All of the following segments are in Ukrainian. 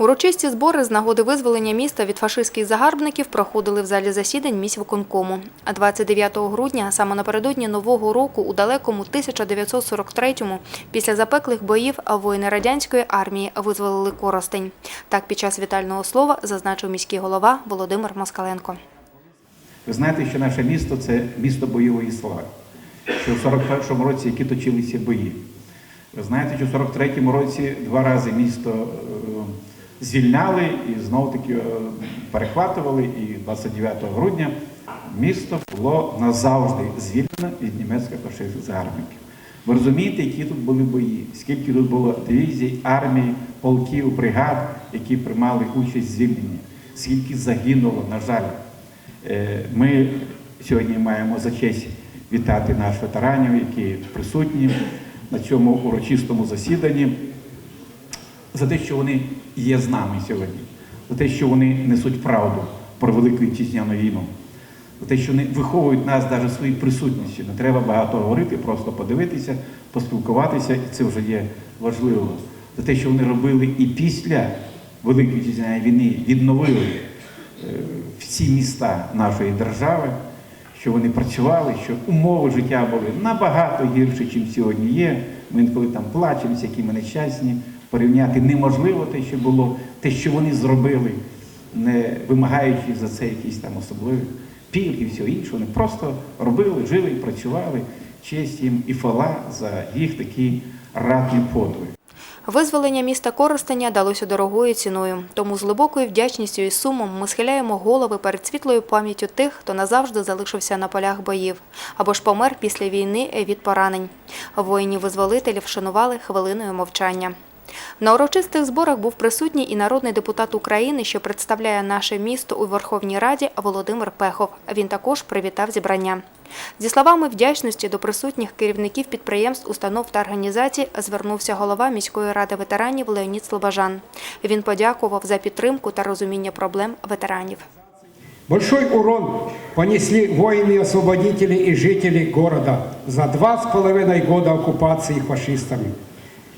Урочисті збори з нагоди визволення міста від фашистських загарбників проходили в залі засідань міськвиконкому. А 29 грудня, саме напередодні Нового року, у далекому 1943-му, після запеклих боїв воїни радянської армії визволили Коростень. Так під час вітального слова зазначив міський голова Володимир Москаленко. Ви знаєте, що наше місто це місто бойової слави, що в 41-му році, які точилися бої. Ви знаєте, що в 43-му році два рази місто е, звільняли і знову таки е, перехватували. І 29 грудня місто було назавжди звільнено від німецьких фашистських загарбників. Ви розумієте, які тут були бої, скільки тут було дивізій, армій, полків, бригад, які приймали участь в звільненні, скільки загинуло, на жаль. Е, Ми сьогодні маємо за честь вітати наших ветеранів, які присутні на цьому урочистому засіданні, за те, що вони є з нами сьогодні, за те, що вони несуть правду про Велику Вітчизняну війну, за те, що вони виховують нас навіть своєю присутністю. Не треба багато говорити, просто подивитися, поспілкуватися, і це вже є важливо. За те, що вони робили і після Великої Вітчизняної війни відновили е, всі міста нашої держави, що вони працювали, що умови життя були набагато гірші, ніж сьогодні є. Ми інколи там плачемося, які ми нещасні. Порівняти неможливо те, що було, те, що вони зробили, не вимагаючи за це якісь там особливих пільг і всього іншого. Вони просто робили, жили і працювали. Честь їм і фала за їх такі ратні подвиг. Визволення міста Коростеня далося дорогою ціною. Тому з глибокою вдячністю і сумом ми схиляємо голови перед світлою пам'яттю тих, хто назавжди залишився на полях боїв або ж помер після війни від поранень. Воїнів-визволителів вшанували хвилиною мовчання. На урочистих зборах був присутній і народний депутат України, що представляє наше місто у Верховній Раді Володимир Пехов. Він також привітав зібрання. Зі словами вдячності до присутніх керівників підприємств, установ та організацій звернувся голова міської ради ветеранів Леонід Слобожан. Він подякував за підтримку та розуміння проблем ветеранів. Большой урон понесли воины-освободители и жители города за два с половиной года оккупации фашистами.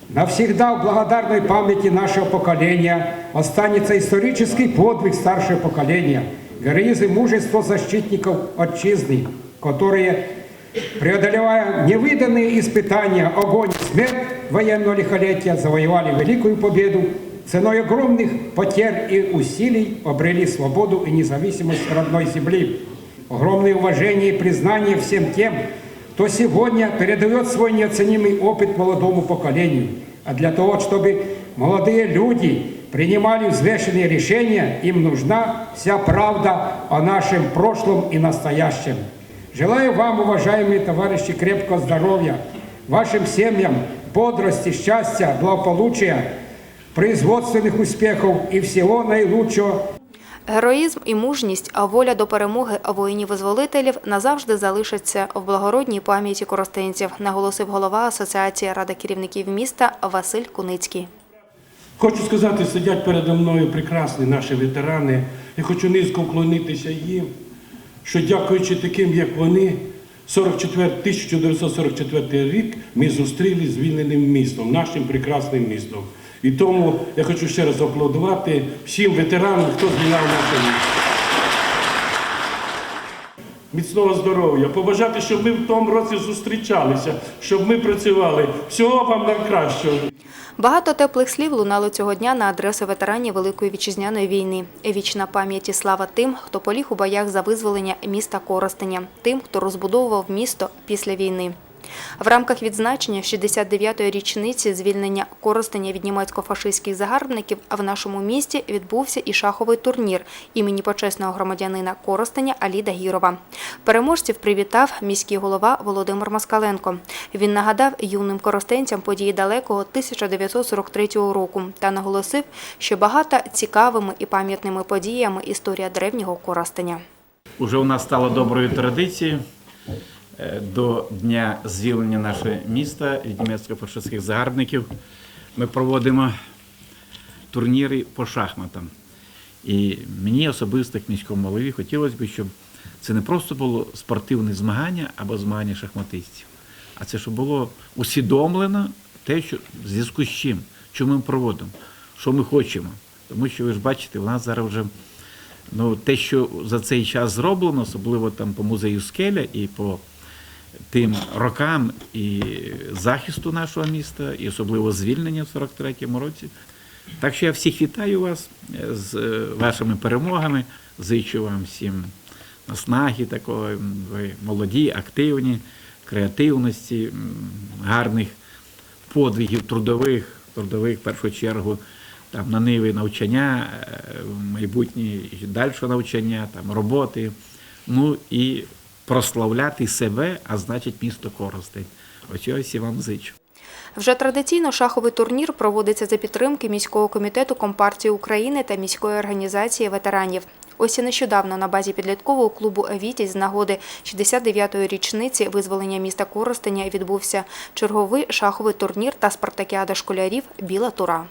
Навсегда в благодарной памяти нашего поколения останется исторический подвиг старшего поколения, героизм и мужество защитников отчизны, которые, преодолевая невиданные испытания, огонь и смерть военного лихолетия, завоевали великую победу, ценой огромных потерь и усилий обрели свободу и независимость родной земли. Огромное уважение и признание всем тем, кто сегодня передает свой неоценимый опыт молодому поколению. А для того, чтобы молодые люди принимали взвешенные решения, им нужна вся правда о нашем прошлом и настоящем. Желаю вам, уважаемые товарищи, крепкого здоровья, вашим семьям бодрости, счастья, благополучия, производственных успехов и всего наилучшего Героїзм і мужність, а воля до перемоги воїнів-визволителів назавжди залишаться в благородній пам'яті коростенців, наголосив голова Асоціації ради керівників міста Василь Куницький. Хочу сказати, сидять передо мною прекрасні наші ветерани. Я хочу низько вклонитися їм, що дякуючи таким, як вони, 44, 1944 рік ми зустріли звільненим містом, нашим прекрасним містом. І тому я хочу ще раз аплодувати всім ветеранам, хто звільняв наше місто. Міцного здоров'я, побажати, щоб ми в тому році зустрічалися, щоб ми працювали. Всього вам найкращого. Багато теплих слів лунало цього дня на адресу ветеранів Великої вітчизняної війни. Вічна пам'ять і слава тим, хто поліг у боях за визволення міста Коростеня, тим, хто розбудовував місто після війни. В рамках відзначення 69-ї річниці звільнення Коростеня від німецько-фашистських загарбників в нашому місті відбувся і шаховий турнір імені почесного громадянина Коростеня Аліда Гірова. Переможців привітав міський голова Володимир Москаленко. Він нагадав юним коростенцям події далекого 1943 року та наголосив, що багата цікавими і пам'ятними подіями історія древнього Коростеня. Уже у нас стало доброю традицією до дня звільнення нашого міста від німецько-фашистських загарбників. Ми проводимо турніри по шахматам. І мені особисто, як міському голові, хотілося б, щоб це не просто було спортивне змагання або змагання шахматистів, а це щоб було усвідомлено те, що в зв'язку з чим, що ми проводимо, що ми хочемо. Тому що ви ж бачите, у нас зараз вже ну, те, що за цей час зроблено, особливо там по музею Скеля і по тим рокам і захисту нашого міста, і особливо звільнення в 43-му році. Так що я всіх вітаю вас е, з е, вашими перемогами. Зичу вам всім наснаги такої. Ви молоді, активні, креативності, гарних подвигів трудових, трудових в першу чергу, там на ниві навчання, е, майбутнє далі навчання, там роботи. Ну і прославляти себе, а значить місто Коростень. Ось ось і вам зичу. Вже традиційно шаховий турнір проводиться за підтримки міського комітету Компартії України та міської організації ветеранів. Ось і нещодавно на базі підліткового клубу «Вітязь» з нагоди 69-ї річниці визволення міста Коростеня відбувся черговий шаховий турнір та спартакіада школярів «Біла тура».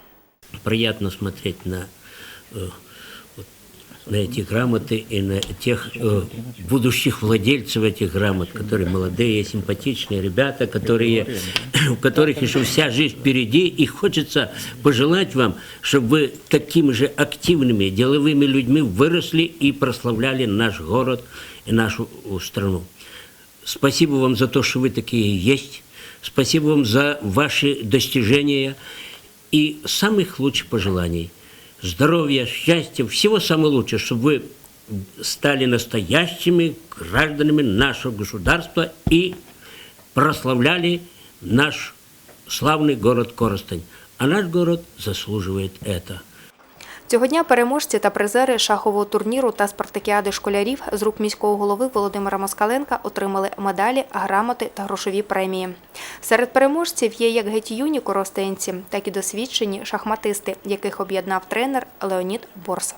приятно смотреть на, вот на эти грамоты и на тех э, будущих владельцев этих грамот, которые молодые, симпатичные ребята, которые, у которых еще вся жизнь впереди, и хочется пожелать вам, чтобы вы такими же активными, деловыми людьми выросли и прославляли наш город и нашу э, страну. Спасибо вам за то, что вы такие есть. Спасибо вам за ваши достижения и самых лучших пожеланий. Здоровья, счастья, всего самого лучшего, чтобы вы стали настоящими гражданами нашего государства и прославляли наш славный город Коростень. А наш город заслуживает это. Цього дня переможці та призери шахового турніру та спартакіади школярів з рук міського голови Володимира Москаленка отримали медалі, грамоти та грошові премії. Серед переможців є як геть юні коростенці, так і досвідчені шахматисти, яких об'єднав тренер Леонід Борс.